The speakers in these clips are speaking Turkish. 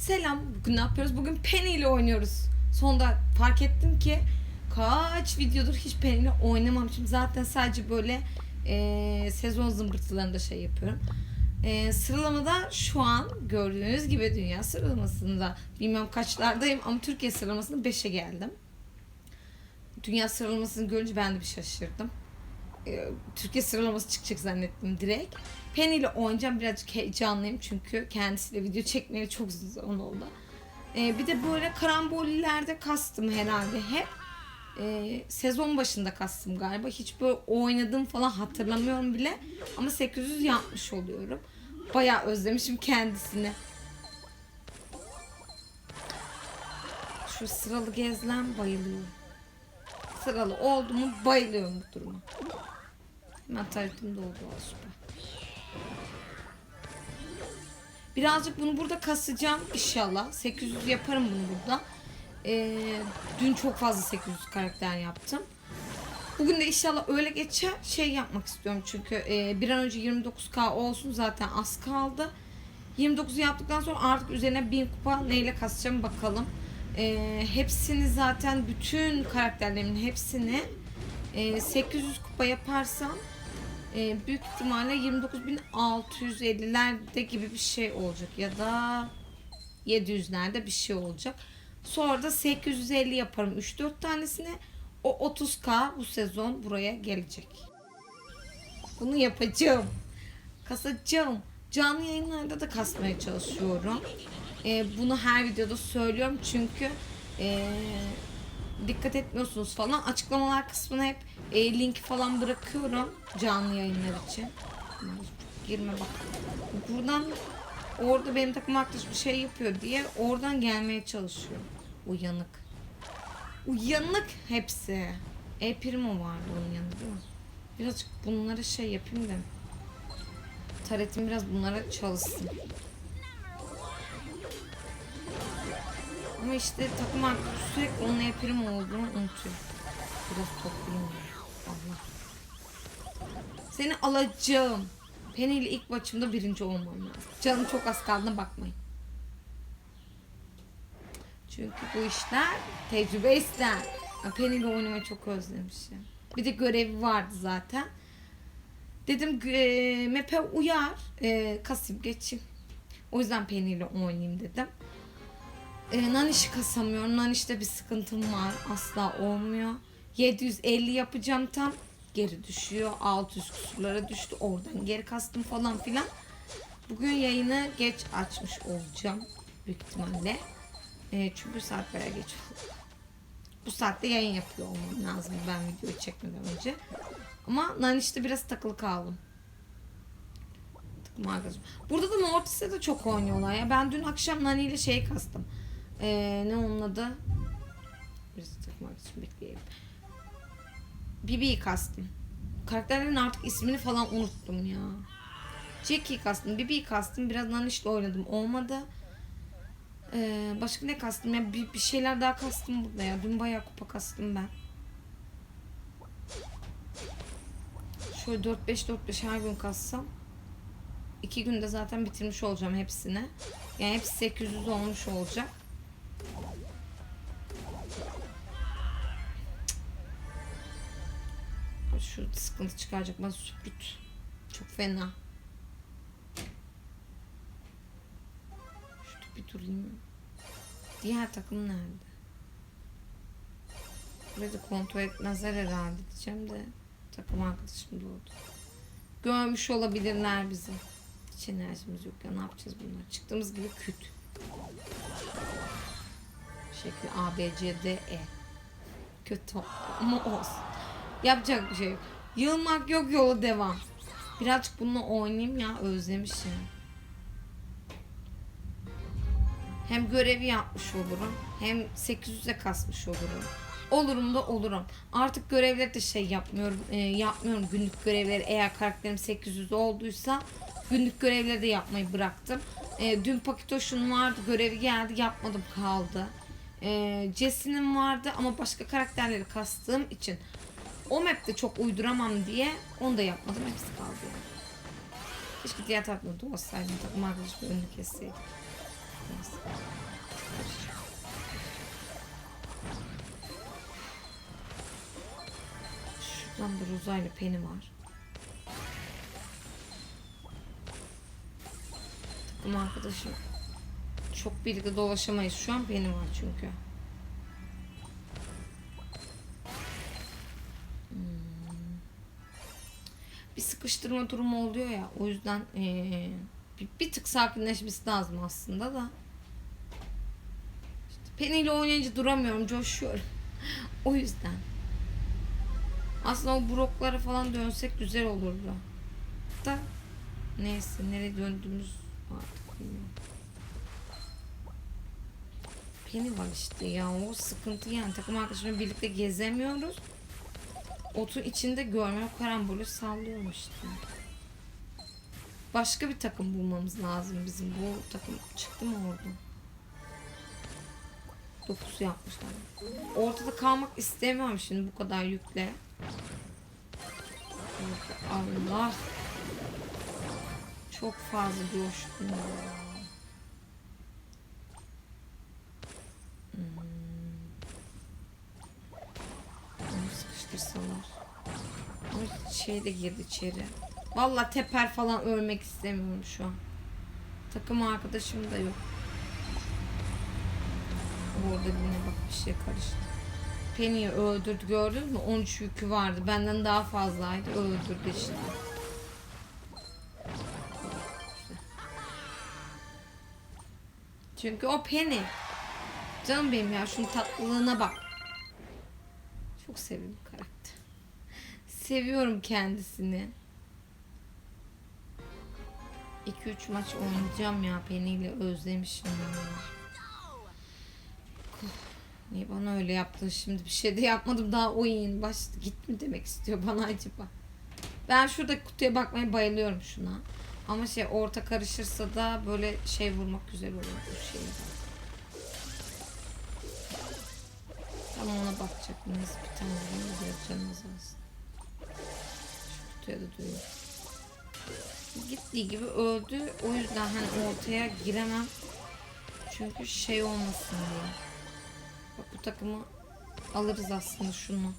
Selam. Bugün ne yapıyoruz? Bugün Penny ile oynuyoruz. Sonunda fark ettim ki kaç videodur hiç Penny ile oynamamışım. Zaten sadece böyle e, sezon zımbırtılarında şey yapıyorum. E, sıralamada şu an gördüğünüz gibi dünya sıralamasında bilmem kaçlardayım ama Türkiye sıralamasında 5'e geldim. Dünya sıralamasını görünce ben de bir şaşırdım. E, Türkiye sıralaması çıkacak zannettim direkt. Penny ile oynayacağım. Birazcık heyecanlıyım çünkü kendisiyle video çekmeye çok zaman oldu. Ee, bir de böyle karamboliklerde kastım herhalde hep. Ee, sezon başında kastım galiba. Hiç böyle oynadım falan hatırlamıyorum bile. Ama 800 yapmış oluyorum. Bayağı özlemişim kendisini. Şu sıralı gezilen bayılıyorum. Sıralı oldu mu bayılıyorum bu duruma. Hemen taritimde oldu o süper. Birazcık bunu burada kasacağım inşallah. 800 yaparım bunu burada. Ee, dün çok fazla 800 karakter yaptım. Bugün de inşallah öyle geçer. Şey yapmak istiyorum çünkü e, bir an önce 29k olsun zaten az kaldı. 29'u yaptıktan sonra artık üzerine 1000 kupa neyle kasacağım bakalım. E, hepsini zaten bütün karakterlerimin hepsini e, 800 kupa yaparsam e, büyük ihtimalle 29.650'lerde gibi bir şey olacak ya da 700'lerde bir şey olacak. Sonra da 850 yaparım 3-4 tanesini. O 30k bu sezon buraya gelecek. Bunu yapacağım. Kasacağım. Canlı yayınlarda da kasmaya çalışıyorum. E, bunu her videoda söylüyorum çünkü e, dikkat etmiyorsunuz falan. Açıklamalar kısmına hep e, link falan bırakıyorum canlı yayınlar için. Girme bak. Buradan orada benim takım arkadaşım bir şey yapıyor diye oradan gelmeye çalışıyor. Uyanık. Uyanık hepsi. E primo vardı onun yanında değil mi? Birazcık bunlara şey yapayım da. Taretim biraz bunlara çalışsın. İşte takım arkadaşı sürekli onun e primo olduğunu unutuyor. Biraz toplayayım. Allah. Seni alacağım. Penny ile ilk maçımda birinci olmam lazım. Canım çok az kaldığına bakmayın. Çünkü bu işler tecrübe ister. Penny ile oynamayı çok özlemişim. Bir de görevi vardı zaten. Dedim e, map'e uyar. E, kasayım geçeyim. O yüzden Penny ile oynayayım dedim. E, Naniş'i kasamıyorum. Naniş'te bir sıkıntım var. Asla olmuyor. 750 yapacağım tam. Geri düşüyor. 600 kusurlara düştü. Oradan geri kastım falan filan. Bugün yayını geç açmış olacağım. Büyük ihtimalle. E, çünkü saat bayağı geç oldu. Bu saatte yayın yapıyor olmam lazım ben videoyu çekmeden önce. Ama Naniş'te biraz takılı kaldım. Arkadaşım. Burada da Mortis'e de çok oynuyorlar ya. Ben dün akşam Nani ile şey kastım. Ee, ne onun adı? Biraz takım arkadaşım bekleyelim. Bibi'yi kastım. Karakterlerin artık ismini falan unuttum ya. Jackie'yi kastım, Bibi'yi kastım. Biraz Naniş'le oynadım. Olmadı. Ee, başka ne kastım ya? Bir, bir şeyler daha kastım burada ya. Dün bayağı kupa kastım ben. Şöyle 4-5-4-5 her gün kassam. iki günde zaten bitirmiş olacağım hepsini. Yani hepsi 800 olmuş olacak. Şu sıkıntı çıkaracak bana süprüt. Çok fena. Şurada bir durayım. Diğer takım nerede? Burayı da kontrol etmezler herhalde diyeceğim de takım arkadaşım doğdu. Görmüş olabilirler bizi. Hiç enerjimiz yok ya ne yapacağız bunlar? Çıktığımız gibi küt. Şekli A, B, C, D, E. Kötü ama olsun. Yapacak bir şey yok. Yılmak yok yola devam. Birazcık bununla oynayayım ya özlemişim. Hem görevi yapmış olurum. Hem 800'e kasmış olurum. Olurum da olurum. Artık görevleri de şey yapmıyorum. e, yapmıyorum günlük görevleri. Eğer karakterim 800 olduysa günlük görevleri de yapmayı bıraktım. E, dün Pakitoş'un vardı. Görevi geldi. Yapmadım kaldı. E, Jesse'nin vardı ama başka karakterleri kastığım için o map'te çok uyduramam diye onu da yapmadım. Hepsi kaldı yani. Keşke diğer takımda duasaydım. Takım arkadaşı bir önünü kesseydik. Neyse. Şuradan bir uzaylı peni var. Takım arkadaşım çok birlikte dolaşamayız. Şu an peni var çünkü. Sıkıştırma durumu oluyor ya. O yüzden eee, bir, bir tık sakinleşmesi lazım aslında da. İşte Penny ile oynayınca duramıyorum. Coşuyorum. o yüzden. Aslında o broklara falan dönsek güzel olurdu. Da neyse nereye döndüğümüz artık bilmiyorum. Penny var işte ya o sıkıntı yani takım arkadaşımla birlikte gezemiyoruz. Otun içinde görmem karambolü sallıyorum. Başka bir takım bulmamız lazım bizim. Bu takım çıktı mı oradan? 9 yapmışlar. Ortada kalmak istemiyorum şimdi bu kadar yükle. Allah. Çok fazla coştum ya. Hmm. Onu sıkıştırsalar. Ama şey de girdi içeri. Valla teper falan ölmek istemiyorum şu an. Takım arkadaşım da yok. Orada birine bak bir şey karıştı. Penny'i öldürdü gördün mü? 13 yükü vardı. Benden daha fazlaydı. Öldürdü işte. Çünkü o Penny. Canım benim ya şunun tatlılığına bak. Çok sevimli karakter. Seviyorum kendisini. 2-3 maç oynayacağım ya Penny ile özlemişim. Niye bana öyle yaptın şimdi? Bir şey de yapmadım daha oyun başladı. Git mi demek istiyor bana acaba? Ben şurada kutuya bakmaya bayılıyorum şuna. Ama şey orta karışırsa da böyle şey vurmak güzel olur bu şeyi. Tamam ona bakacak. Neyse bir tane canımız alsın. Kutuya da duyuyor. Gittiği gibi öldü. O yüzden hani ortaya giremem. Çünkü şey olmasın diye. Bak bu takımı alırız aslında şunu.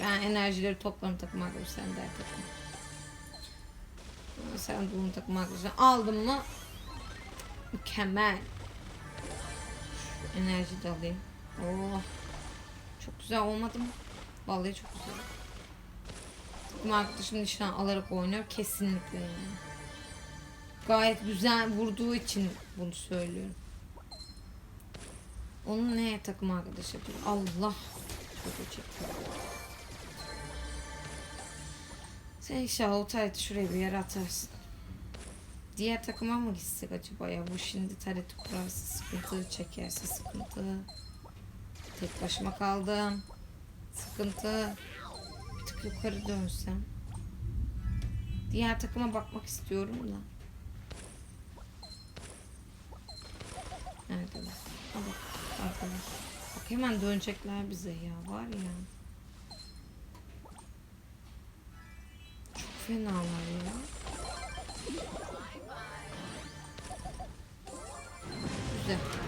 Ben, enerjileri toplarım takım arkadaşı sen de takım. Sen bunu takım arkadaşı aldın mı? Mükemmel. Şu enerji de alayım. Oh. Çok güzel olmadı mı? Vallahi çok güzel. Takım arkadaşım nişan alarak oynuyor kesinlikle yani. Gayet güzel vurduğu için bunu söylüyorum. Onun neye takım arkadaşı yapıyor? Allah. Çok çekiyor. Sen inşallah o tarihte şuraya bir yere atarsın. Diğer takıma mı gitsek acaba ya? Bu şimdi tarihte kurarsa sıkıntı, çekerse sıkıntı. Tek başıma kaldım. Sıkıntı. Bir tık yukarı dönsem. Diğer takıma bakmak istiyorum da. Neredeler? Ha bak arkalar. Bak hemen dönecekler bize ya var ya. Çok fenalar ya. Güzel.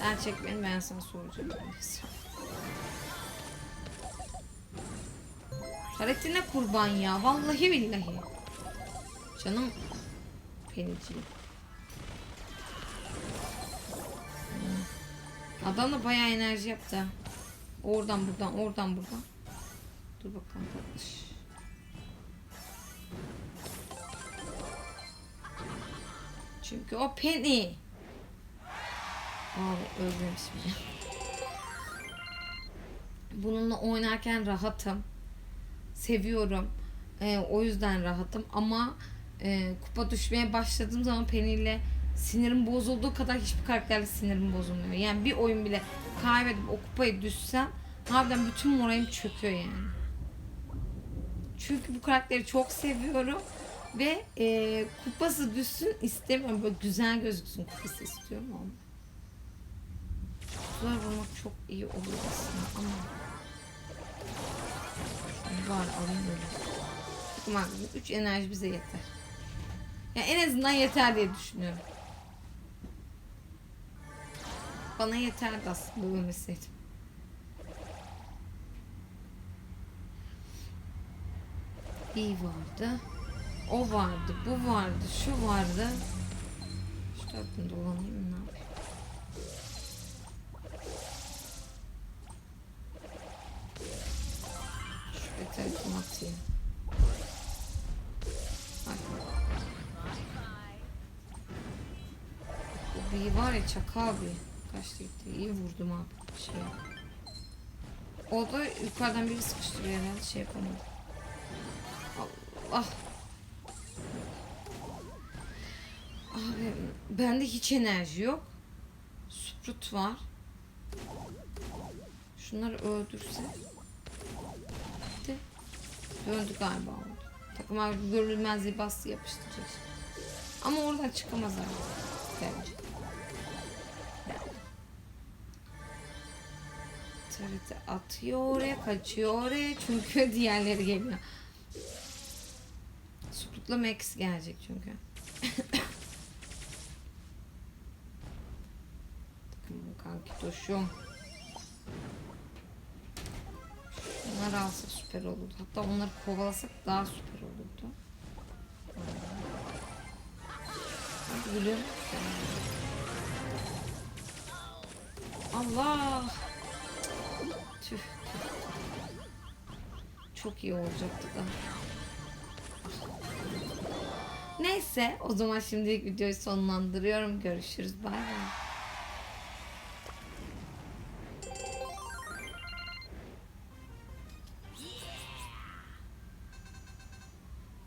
Sen çek ben sana soracağım. Taretine kurban ya. Vallahi billahi. Canım Peniciğim. Adam da bayağı enerji yaptı. Oradan buradan oradan buradan. Dur bakalım tatlış. Çünkü o Penny. Abi özlemişim ya. Bununla oynarken rahatım. Seviyorum. Ee, o yüzden rahatım ama e, kupa düşmeye başladığım zaman Penny ile sinirim bozulduğu kadar hiçbir karakterle sinirim bozulmuyor. Yani bir oyun bile kaybedip o kupayı düşsem harbiden bütün moralim çöküyor yani. Çünkü bu karakteri çok seviyorum ve e, kupası düşsün istemiyorum. Böyle güzel gözüksün kupası istiyorum ama. Kutular vurmak çok iyi olur aslında ama bari alayım. Takım arkadaşım 3 enerji bize yeter. Ya en azından yeter diye düşünüyorum. bana yeterdi aslında ölmeseydim. İyi vardı. O vardı, bu vardı, şu vardı. Şu taraftan dolanayım mı? Telefon. Bu bir var ya çakal bir. Kaçtı gitti. İyi vurdum abi. Şey. O da yukarıdan biri sıkıştırıyor herhalde şey yapamadım. Allah. Abi bende hiç enerji yok. Sprut var. Şunları öldürse. Döndü galiba oldu. Takım abi görülmezliği bastı yapıştıracak. Ama oradan çıkamaz abi. Bence. TRT atıyor oraya, kaçıyor oraya çünkü diğerleri geliyor. Sprut'la Max gelecek çünkü. Kanki doşum. Bunları alsak süper olurdu. Hatta onları kovalasak daha süper olurdu. Hadi. Allah. Tüh, tüh. Çok iyi olacaktı da. Neyse o zaman şimdilik videoyu sonlandırıyorum. Görüşürüz. Bay bay.